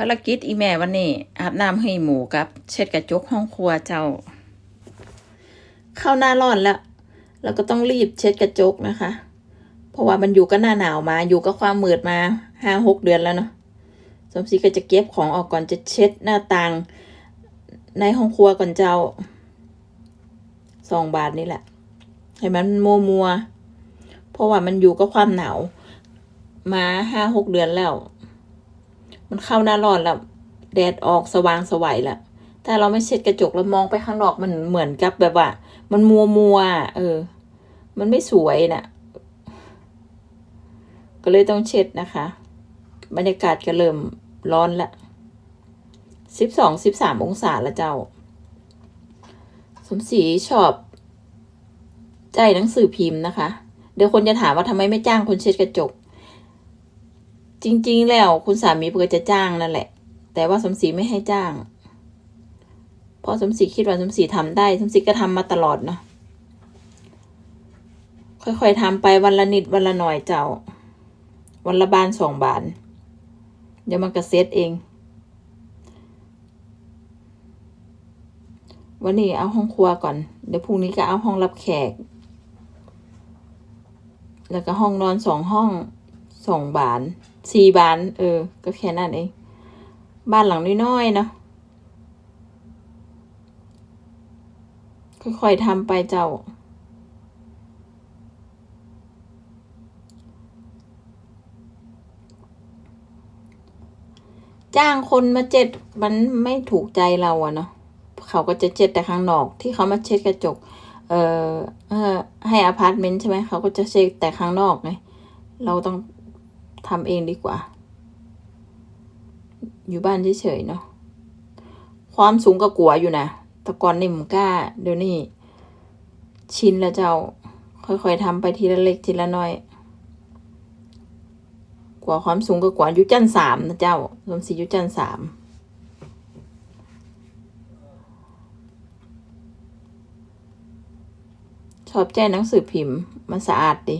ภารกิจอีแม่วันนี้อาบน้ำให้หมูกับ เช็ดกระจกห้องครัวเจ้า เข้าหน้าร้อนแล้วเราก็ต้องรีบเช็ดกระจกนะคะ เพราะว่ามันอยู่ก็หน้าหนาวมาอยู่ก็ความมืดมาห้าหกเดือนแล้วเนาะสมศรีก็จะเก็บของออกก่อนจะเช็ดหน้าต่างในห้องครัวก่อนเจ้าสองบาทนี่แหละให้มันมัวมัวๆเพราะว่ามันอยู่ก็ความหนาวมาห้าหกเดือนแล้ว มันเข้าหน้าร้อนแล้วแดดออกสว่างสวัยแล้วถ้าเราไม่เช็ดกระจกแล้วมองไปข้างนอกมันเหมือนกับแบบว่า มันมัวมัวเออ มันไม่สวยน่ะ ก็เลยต้องเช็ดนะคะ บรรยากาศก็เริ่มร้อนละสิบสองสิบสามองศาละเจ้า สมศรีชอบ ใจหนังสือพิมพ์นะคะ เดี๋ยวคนจะถามว่าทำไมไม่จ้างคนเช็ดกระจก จริง ๆ แล้วคุณสามีเพื่อจะจ้างนั่นแหละ แต่ว่าสมศรีไม่ให้จ้าง เพราะสมศรีคิดว่าสมศรีทำได้ สมศรีก็ทำมาตลอดเนาะค่อยๆทำไปวันละนิดวันละหน่อยเจ้า วันละบานสองบาน เดี๋ยวมันก็เซตเอง วันนี้เอาห้องครัวก่อน เดี๋ยวพรุ่งนี้ก็เอาห้องรับแขก แล้วก็ห้องนอนสองห้องสองบาน สี่บาน เออ ก็แค่นั้นเอง บ้านหลังน้อยๆเนาะ ค่อยๆทำไปเจ้า จ้างคนมาเจ็ด มันไม่ถูกใจเราอะเนาะ เขาก็จะเจ็ดแต่ข้างนอก ที่เขามาเช็ดกระจก เอ่อเออให้อพาร์ตเมนต์ใช่ไหม เขาก็จะเช็ดแต่ข้างนอกไง เราต้อง ทำเองดีกว่า อยู่บ้านเฉยๆเนาะความสูงก็กลัวอยู่นะแต่ก่อนนี่มกล้า เดี๋ยวนี้ชินแล้วเจ้า ค่อยๆทำไปทีละเล็กทีละน้อย กว่าความสูงก็กว่ายุจันสามนะเจ้าสมศรียุจันสามชอบใจหนังสือพิมพ์ มันสะอาดดี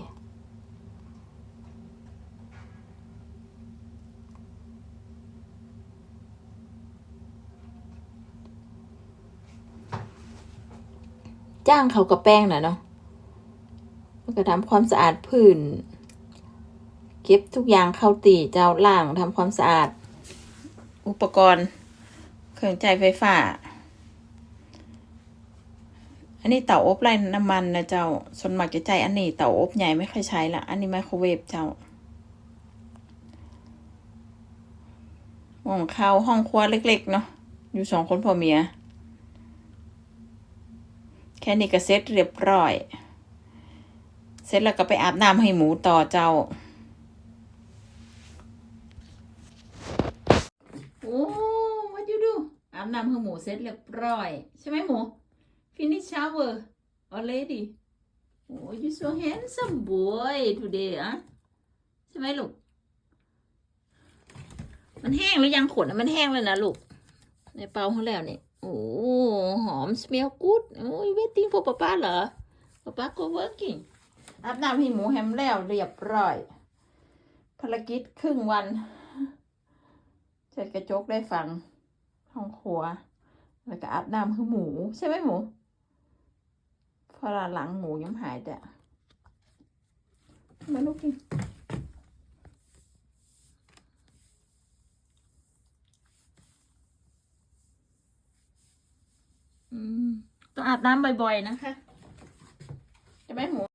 จ้างเขากับแป้งนะเนาะก็ทำความสะอาดพื้น เก็บทุกอย่างเข้าตีเจ้าล่างทำความสะอาด อุปกรณ์ เครื่องใช้ไฟฟ้า อันนี้เตาอบไร้น้ำมันนะเจ้าส่วนมากจะใจอันนี้เตาอบใหญ่ไม่ค่อยใช้ละอันนี้ไมโครเวฟเจ้าห้องข้าวห้องครัวเล็ก ๆ เนาะอยู่สองคนพ่อเมีย ค่นี้ก็เสร็จเรียบร้อย เสร็จแล้วก็ไปอาบน้ำให้หมูต่อเจ้าโอ้ what you do อาบน้ำให้หมูเสร็จเรียบร้อย ใช่ไหมหมู finish shower already โอ้ you so handsome boy today อะใช่ไหมลูก มันแห้งหรือยังขนะมันแห้งเลยนะลูกในเปาเขาแล้วเนี่ย โอ้หอม smell good โอ้ย waiting for ป๊าป๊าเหรอป๊าป๊า go working อาบน้ำให้หมูแฮมแล้วเรียบร้อย ภารกิจครึ่งวันเสร็จกระจกได้ฟังห้องครัว แล้วก็อาบน้ำให้หมู ใช่ไหมหมูพราะว่าหลังหมูยังหายแต่มาลูกกิน ต้องอาบน้ำบ่อยๆนะคะใช่ไหมหมู